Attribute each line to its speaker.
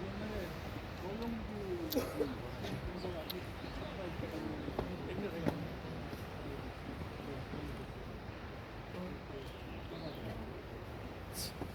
Speaker 1: 옛날에 노영규 Thanks.